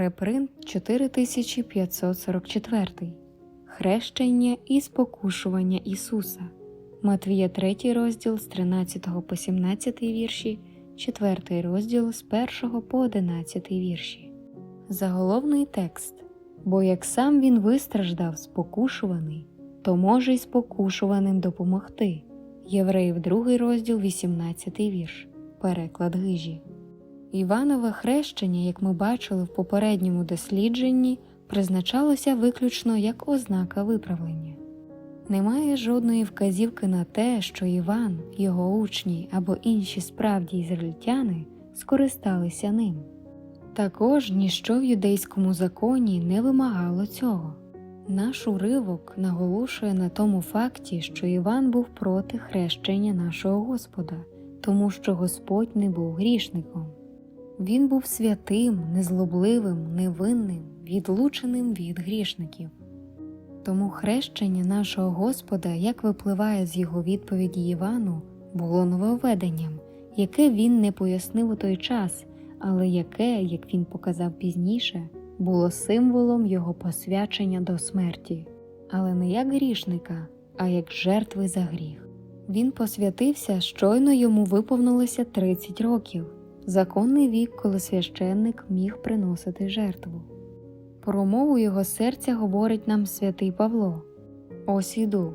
Репринт 4544. Хрещення і спокушування Ісуса. Матвія 3 розділ з 13 по 17 вірші, 4 розділ з 1 по 11 вірші. Заголовний текст. Бо як сам він вистраждав спокушуваний, то може й спокушуваним допомогти. Євреїв 2 розділ 18 вірш. Переклад гижі. Іванове хрещення, як ми бачили в попередньому дослідженні, призначалося виключно як ознака виправлення. Немає жодної вказівки на те, що Іван, його учні або інші справді ізраїльтяни скористалися ним. Також ніщо в юдейському законі не вимагало цього. Наш уривок наголошує на тому факті, що Іван був проти хрещення нашого Господа, тому що Господь не був грішником. Він був святим, незлобливим, невинним, відлученим від грішників. Тому хрещення нашого Господа, як випливає з його відповіді Івану, було нововведенням, яке він не пояснив у той час, але яке, як він показав пізніше, було символом його посвячення до смерті, але не як грішника, а як жертви за гріх. Він посвятився, щойно йому виповнилося 30 років, законний вік, коли священник міг приносити жертву. Про мову його серця говорить нам святий Павло. Ось іду.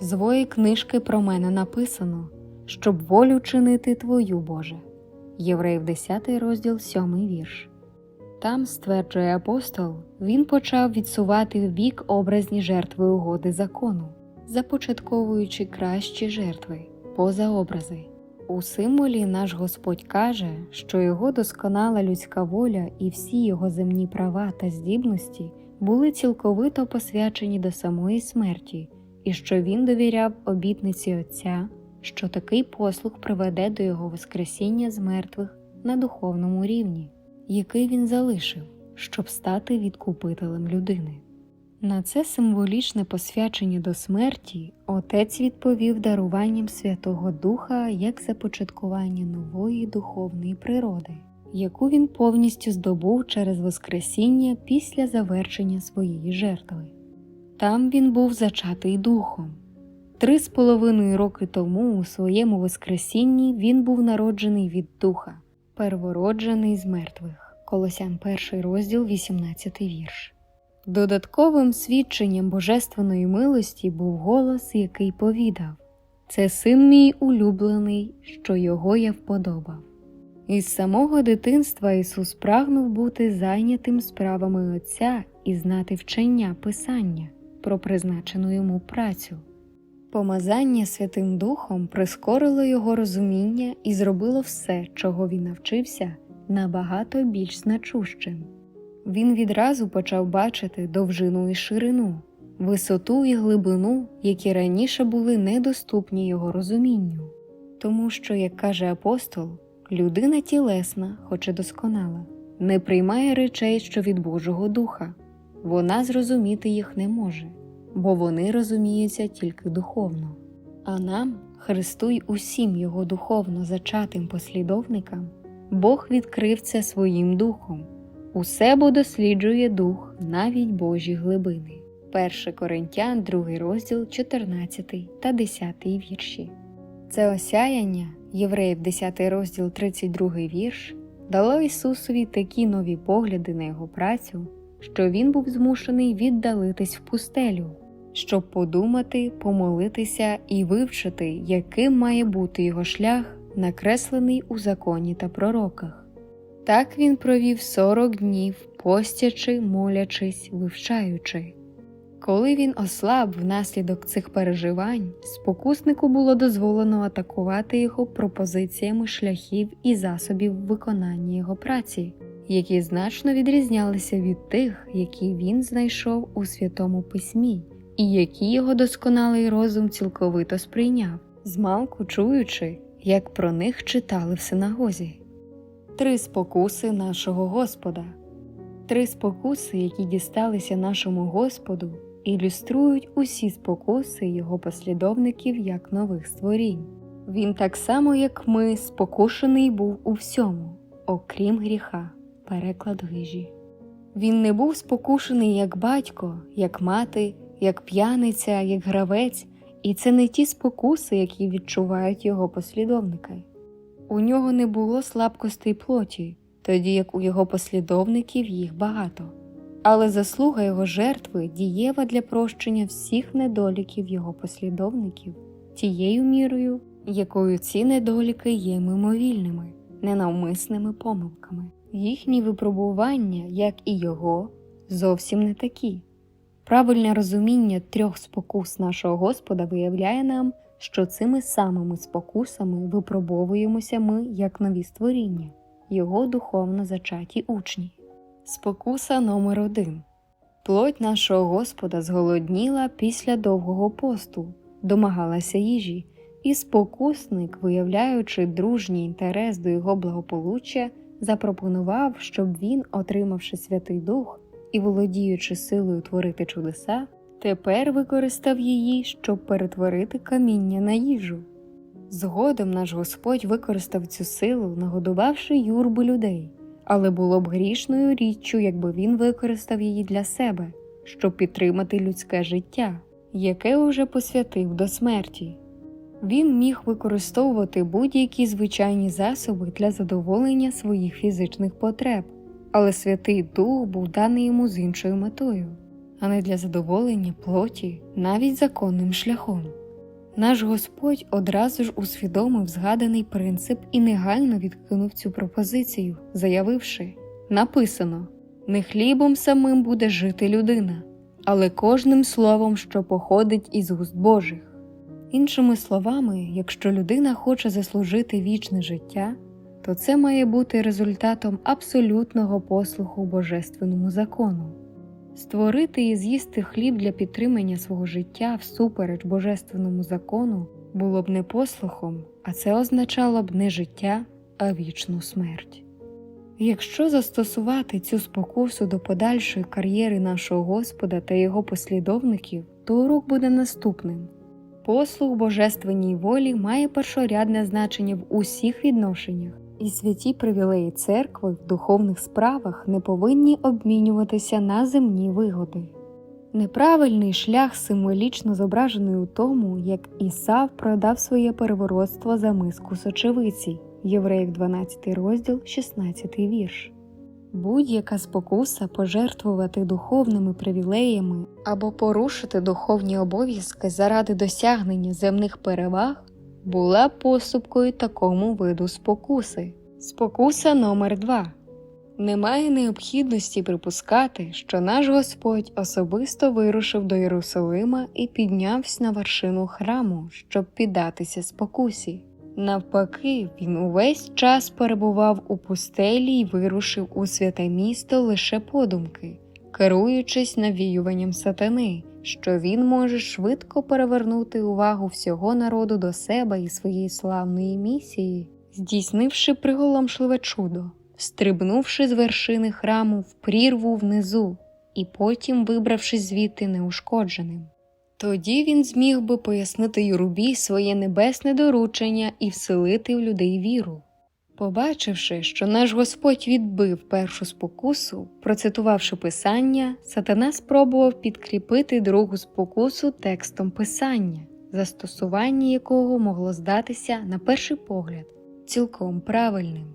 З твоєї книжки про мене написано, щоб волю чинити Твою Боже. Євреїв 10 розділ 7 вірш. Там, стверджує апостол, він почав відсувати в бік образні жертви угоди закону, започатковуючи кращі жертви, поза образи. У символі наш Господь каже, що його досконала людська воля і всі його земні права та здібності були цілковито посвячені до самої смерті, і що він довіряв обітниці Отця, що такий послуг приведе до його Воскресіння з мертвих на духовному рівні, який він залишив, щоб стати відкупителем людини. На це символічне посвячення до смерті отець відповів даруванням Святого Духа як започаткування нової духовної природи, яку він повністю здобув через Воскресіння після завершення своєї жертви. Там він був зачатий духом. Три з половиною роки тому у своєму Воскресінні він був народжений від Духа, первороджений з мертвих. Колосян 1 розділ 18 вірш. Додатковим свідченням божественної милості був голос, який повідав Це син мій улюблений, що його я вподобав. Із самого дитинства Ісус прагнув бути зайнятим справами Отця і знати вчення Писання про призначену йому працю. Помазання Святим Духом прискорило його розуміння і зробило все, чого він навчився, набагато більш значущим. Він відразу почав бачити довжину і ширину, висоту і глибину, які раніше були недоступні його розумінню, тому що, як каже апостол, людина тілесна, хоч і досконала, не приймає речей, що від Божого Духа, вона зрозуміти їх не може, бо вони розуміються тільки духовно. А нам, Христу й усім його духовно зачатим послідовникам, Бог відкрив це своїм духом. Усе бо досліджує дух, навіть Божі глибини. 1 Коринтян, 2 розділ, 14 та 10 вірші. Це осяяння, Євреїв 10 розділ, 32 вірш, дало Ісусові такі нові погляди на його працю, що він був змушений віддалитись в пустелю, щоб подумати, помолитися і вивчити, яким має бути його шлях, накреслений у законі та пророках. Так він провів сорок днів, постячи, молячись, вивчаючи. Коли він ослаб внаслідок цих переживань, спокуснику було дозволено атакувати його пропозиціями шляхів і засобів виконання його праці, які значно відрізнялися від тих, які він знайшов у Святому Письмі, і які його досконалий розум цілковито сприйняв, змалку чуючи, як про них читали в синагозі. Три спокуси нашого Господа. Три спокуси, які дісталися нашому Господу, ілюструють усі спокуси Його послідовників як нових створінь. Він так само, як ми, спокушений був у всьому, окрім гріха, переклад гижі. Він не був спокушений як батько, як мати, як п'яниця, як гравець, і це не ті спокуси, які відчувають його послідовники. У нього не було слабкостей плоті, тоді як у його послідовників їх багато. Але заслуга його жертви дієва для прощення всіх недоліків його послідовників тією мірою, якою ці недоліки є мимовільними, ненавмисними помилками. Їхні випробування, як і його, зовсім не такі. Правильне розуміння трьох спокус нашого Господа виявляє нам, що цими самими спокусами випробовуємося ми як нові створіння, його духовно зачаті учні. Спокуса номер один Плоть нашого Господа зголодніла після довгого посту, домагалася їжі, і спокусник, виявляючи дружній інтерес до його благополуччя, запропонував, щоб він, отримавши Святий Дух і володіючи силою творити чудеса, тепер використав її, щоб перетворити каміння на їжу. Згодом наш Господь використав цю силу, нагодувавши юрби людей, але було б грішною річчю, якби він використав її для себе, щоб підтримати людське життя, яке уже посвятив до смерті. Він міг використовувати будь-які звичайні засоби для задоволення своїх фізичних потреб, але Святий Дух був даний йому з іншою метою, а не для задоволення плоті, навіть законним шляхом. Наш Господь одразу ж усвідомив згаданий принцип і негайно відкинув цю пропозицію, заявивши написано не хлібом самим буде жити людина, але кожним словом, що походить із уст Божих. Іншими словами, якщо людина хоче заслужити вічне життя, то це має бути результатом абсолютного послуху Божественному закону. Створити і з'їсти хліб для підтримання свого життя всупереч Божественному закону було б не послухом, а це означало б не життя, а вічну смерть. Якщо застосувати цю спокусу до подальшої кар'єри нашого Господа та його послідовників, то урок буде наступним. Послуг Божественній волі має першорядне значення в усіх відношеннях, і святі привілеї церкви в духовних справах не повинні обмінюватися на земні вигоди. Неправильний шлях символічно зображений у тому, як Ісав продав своє переворотство за миску сочевиці, Євреїв 12 розділ, 16 вірш. Будь-яка спокуса пожертвувати духовними привілеями або порушити духовні обов'язки заради досягнення земних переваг була поступкою такому виду спокуси. Спокуса номер 2 Немає необхідності припускати, що наш Господь особисто вирушив до Єрусалима і піднявся на вершину храму, щоб піддатися спокусі. Навпаки, він увесь час перебував у пустелі й вирушив у святе місто лише подумки, керуючись навіюванням сатани, що він може швидко перевернути увагу всього народу до себе і своєї славної місії, здійснивши приголомшливе чудо, стрибнувши з вершини храму в прірву внизу і потім вибравшись звідти неушкодженим. Тоді він зміг би пояснити Юрубі своє небесне доручення і вселити в людей віру. Побачивши, що наш Господь відбив першу спокусу, процитувавши Писання, сатана спробував підкріпити другу спокусу текстом Писання, застосування якого могло здатися, на перший погляд, цілком правильним.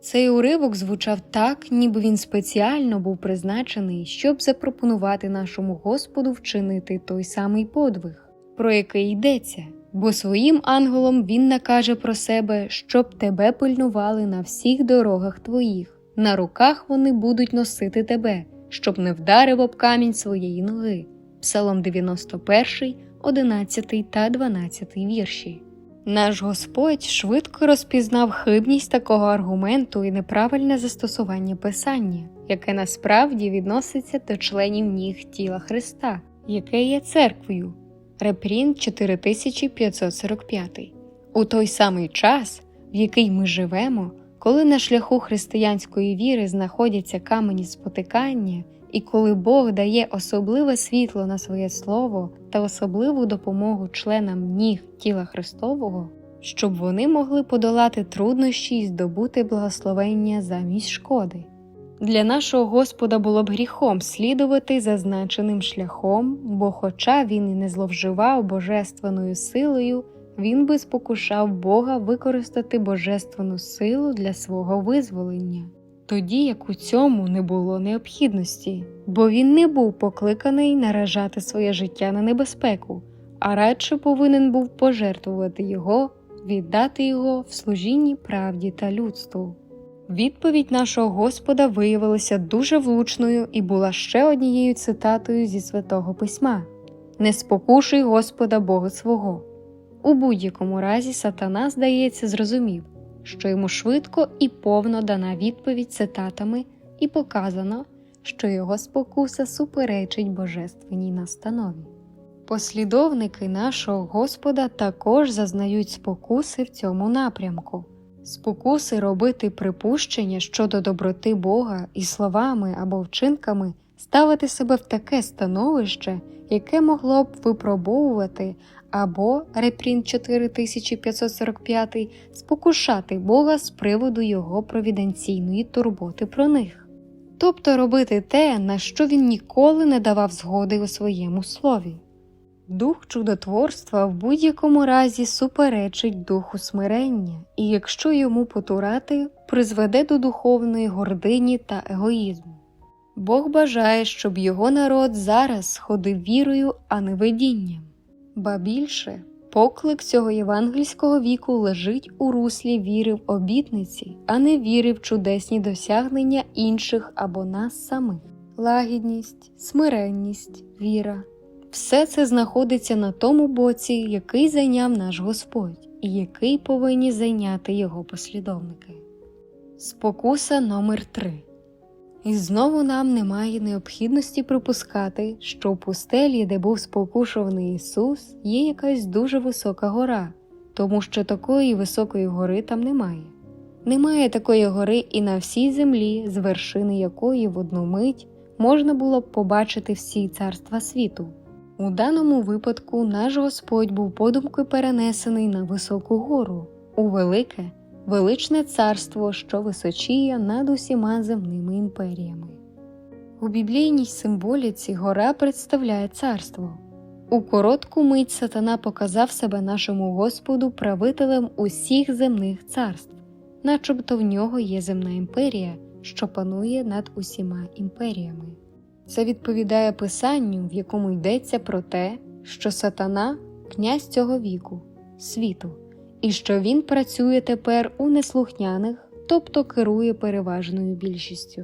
Цей уривок звучав так, ніби він спеціально був призначений, щоб запропонувати нашому Господу вчинити той самий подвиг, про який йдеться, бо своїм ангелом він накаже про себе, щоб тебе пильнували на всіх дорогах твоїх, на руках вони будуть носити тебе, щоб не вдарив об камінь своєї ноги. Псалом 91, 11 та 12 вірші. Наш Господь швидко розпізнав хибність такого аргументу і неправильне застосування писання, яке насправді відноситься до членів ніг тіла Христа, яке є церквою. Репрінт 4545. У той самий час, в який ми живемо, коли на шляху християнської віри знаходяться камені спотикання, і коли Бог дає особливе світло на своє слово та особливу допомогу членам ніг тіла Христового, щоб вони могли подолати труднощі і здобути благословення замість шкоди. Для нашого Господа було б гріхом слідувати зазначеним шляхом, бо, хоча він і не зловживав божественною силою, він би спокушав Бога використати божественну силу для свого визволення, тоді як у цьому не було необхідності, бо він не був покликаний наражати своє життя на небезпеку, а радше повинен був пожертвувати його, віддати його в служінні правді та людству. Відповідь нашого Господа виявилася дуже влучною і була ще однією цитатою зі святого письма: Не спокушуй Господа Бога свого. У будь-якому разі сатана, здається, зрозумів, що йому швидко і повно дана відповідь цитатами, і показано, що його спокуса суперечить божественній настанові. Послідовники нашого Господа також зазнають спокуси в цьому напрямку. Спокуси робити припущення щодо доброти Бога і словами або вчинками ставити себе в таке становище, яке могло б випробовувати або репрінт 4545 спокушати Бога з приводу його провіденційної турботи про них, тобто робити те, на що він ніколи не давав згоди у своєму слові. Дух чудотворства в будь-якому разі суперечить духу смирення, і якщо йому потурати, призведе до духовної гордині та егоїзму. Бог бажає, щоб його народ зараз ходив вірою, а не видінням. Ба більше, поклик цього євангельського віку лежить у руслі віри в обітниці, а не віри в чудесні досягнення інших або нас самих. Лагідність, смиренність, віра. Все це знаходиться на тому боці, який зайняв наш Господь, і який повинні зайняти його послідовники. Спокуса номер 3 І знову нам немає необхідності припускати, що в пустелі, де був спокушуваний Ісус, є якась дуже висока гора, тому що такої високої гори там немає. Немає такої гори і на всій землі, з вершини якої в одну мить можна було б побачити всі царства світу. У даному випадку наш Господь був подумкою перенесений на високу гору, у велике, величне царство, що височіє над усіма земними імперіями. У біблійній символіці гора представляє царство. У коротку мить сатана показав себе нашому Господу правителем усіх земних царств, начебто в нього є земна імперія, що панує над усіма імперіями. Це відповідає писанню, в якому йдеться про те, що сатана князь цього віку, світу, і що він працює тепер у неслухняних, тобто керує переважною більшістю.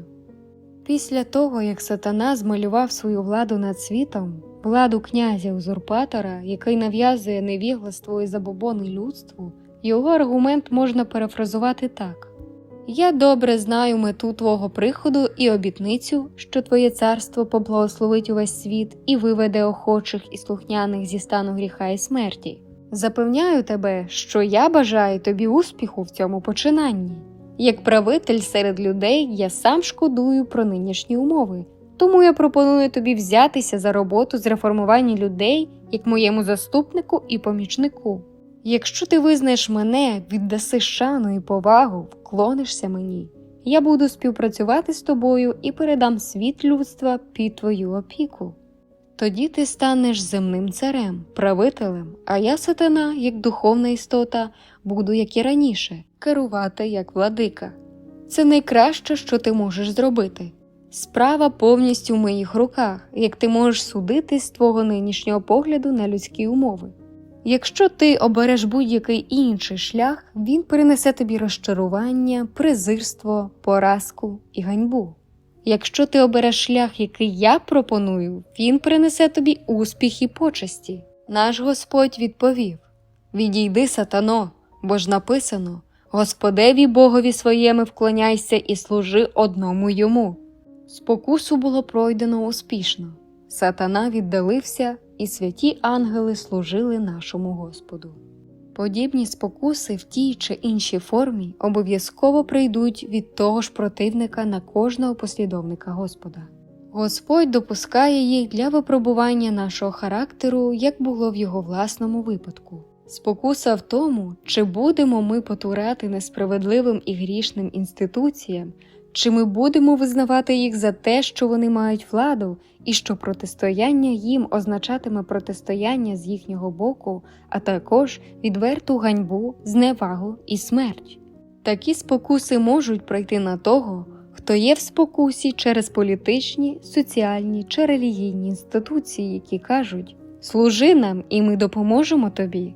Після того, як сатана змалював свою владу над світом, владу князя узурпатора, який нав'язує невігластво і забобони людству, його аргумент можна перефразувати так. Я добре знаю мету Твого приходу і обітницю, що Твоє царство поблагословить увесь світ і виведе охочих і слухняних зі стану гріха і смерті. Запевняю тебе, що я бажаю тобі успіху в цьому починанні. Як правитель серед людей, я сам шкодую про нинішні умови, тому я пропоную тобі взятися за роботу з реформування людей як моєму заступнику і помічнику. Якщо ти визнаєш мене, віддаси шану і повагу, вклонишся мені, я буду співпрацювати з тобою і передам світ людства під твою опіку. Тоді ти станеш земним царем, правителем, а я, сатана, як духовна істота, буду, як і раніше, керувати як владика. Це найкраще, що ти можеш зробити. Справа повністю в моїх руках, як ти можеш судити з твого нинішнього погляду на людські умови. Якщо ти обереш будь-який інший шлях, він принесе тобі розчарування, презирство, поразку і ганьбу. Якщо ти обереш шлях, який я пропоную, він принесе тобі успіх і почесті. Наш Господь відповів: Відійди, сатано, бо ж написано: Господеві Богові своєму вклоняйся і служи одному йому. Спокусу було пройдено успішно. Сатана віддалився, і святі ангели служили нашому Господу. Подібні спокуси в тій чи іншій формі обов'язково прийдуть від того ж противника на кожного послідовника Господа. Господь допускає їх для випробування нашого характеру, як було в його власному випадку. Спокуса в тому, чи будемо ми потурати несправедливим і грішним інституціям, Чи ми будемо визнавати їх за те, що вони мають владу, і що протистояння їм означатиме протистояння з їхнього боку, а також відверту ганьбу, зневагу і смерть? Такі спокуси можуть пройти на того, хто є в спокусі через політичні, соціальні чи релігійні інституції, які кажуть Служи нам, і ми допоможемо тобі.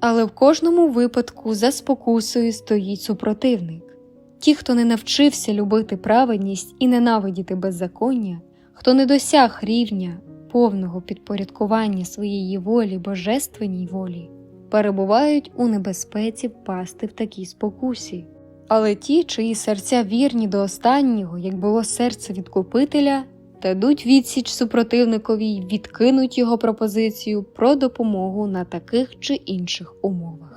Але в кожному випадку за спокусою стоїть супротивник. Ті, хто не навчився любити праведність і ненавидіти беззаконня, хто не досяг рівня повного підпорядкування своєї волі божественній волі, перебувають у небезпеці впасти в такій спокусі. Але ті, чиї серця вірні до останнього, як було серце відкупителя, дадуть відсіч супротивникові й відкинуть його пропозицію про допомогу на таких чи інших умовах.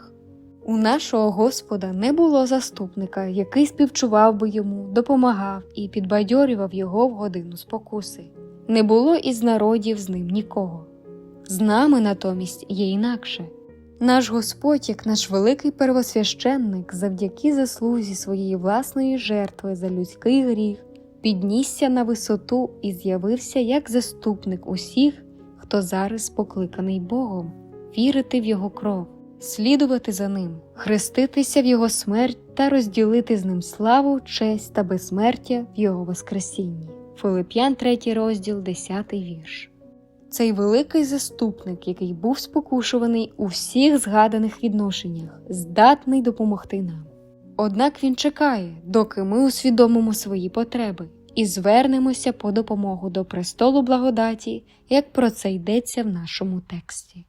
У нашого Господа не було заступника, який співчував би йому, допомагав і підбадьорював його в годину спокуси. Не було із народів з ним нікого. З нами натомість є інакше. Наш Господь, як наш великий первосвященник, завдяки заслузі своєї власної жертви за людський гріх, піднісся на висоту і з'явився як заступник усіх, хто зараз покликаний Богом, вірити в Його кров, слідувати за ним, хреститися в Його смерть та розділити з ним славу, честь та безсмертя в Його Воскресінні. Филип'ян 3 розділ, 10 вірш. Цей великий заступник, який був спокушуваний у всіх згаданих відношеннях, здатний допомогти нам. Однак він чекає, доки ми усвідомимо свої потреби і звернемося по допомогу до престолу благодаті, як про це йдеться в нашому тексті.